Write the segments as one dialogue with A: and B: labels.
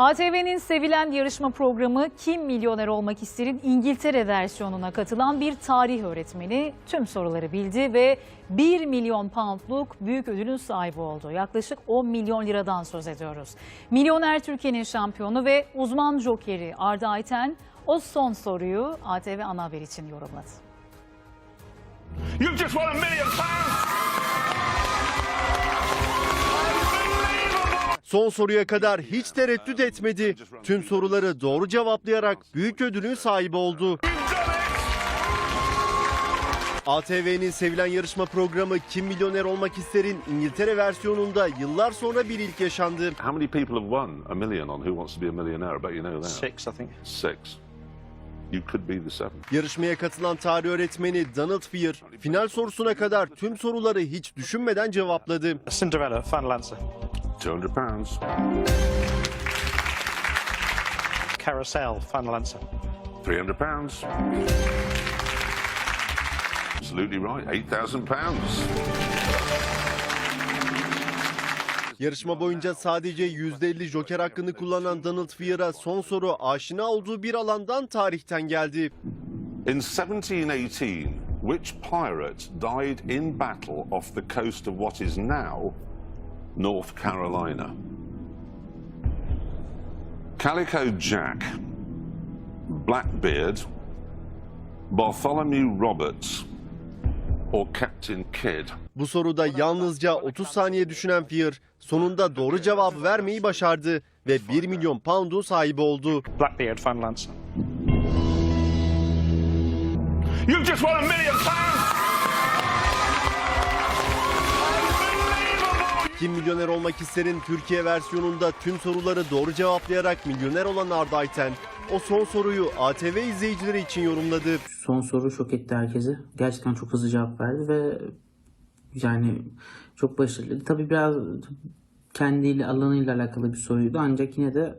A: ATV'nin sevilen yarışma programı Kim Milyoner Olmak İster'in İngiltere versiyonuna katılan bir tarih öğretmeni tüm soruları bildi ve 1 milyon poundluk büyük ödülün sahibi oldu. Yaklaşık 10 milyon liradan söz ediyoruz. Milyoner Türkiye'nin şampiyonu ve uzman jokeri Arda Ayten o son soruyu ATV Ana Haber için yorumladı.
B: You've just won a million pounds!
C: Son soruya kadar hiç tereddüt etmedi. Tüm soruları doğru cevaplayarak büyük ödülün sahibi oldu. ATV'nin sevilen yarışma programı Kim Milyoner Olmak İster'in İngiltere versiyonunda yıllar sonra bir ilk yaşandı.
D: How many people have won a million on Who Wants to Be a Millionaire? I bet you know that.
E: Six, I think.
D: Six. You could be the seventh.
C: Yarışmaya katılan tarih öğretmeni Donald Fear, final sorusuna kadar tüm soruları hiç düşünmeden cevapladı.
E: Cinderella, final answer.
D: 200 pounds.
E: Carousel, final answer.
D: 300 pounds. Absolutely right. 8,000 pounds.
C: Yarışma boyunca sadece %50 joker hakkını kullanan Donald Fear'a son soru aşina olduğu bir alandan tarihten geldi.
D: In 1718, which pirate died in battle off the coast of what is now North Carolina? Calico Jack, Blackbeard, Bartholomew Roberts, or Captain Kidd?
C: Bu soruda yalnızca 30 saniye düşünen Fear sonunda doğru cevabı vermeyi başardı ve 1 milyon pound'un sahibi oldu.
E: Blackbeard, final answer.
B: You've just won a million pounds!
C: Kim Milyoner Olmak İster'in Türkiye versiyonunda tüm soruları doğru cevaplayarak milyoner olan Arda Ayten, o son soruyu ATV izleyicileri için yorumladı.
F: Son soru şok etti herkesi. Gerçekten çok hızlı cevap verdi ve yani çok başarılı. Tabii biraz kendiyle alanıyla alakalı bir soruydu ancak yine de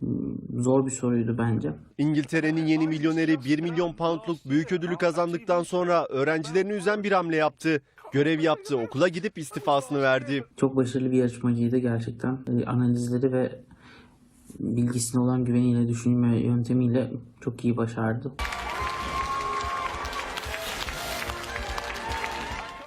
F: mm, zor bir soruydu bence.
C: İngiltere'nin yeni milyoneri 1 milyon poundluk büyük ödülü kazandıktan sonra öğrencilerini üzen bir hamle yaptı. Görev yaptığı okula gidip istifasını verdi.
F: Çok başarılı bir yarışmacıydı gerçekten. E, Analizleri ve bilgisine olan güveniyle, düşünme yöntemiyle çok iyi başardı.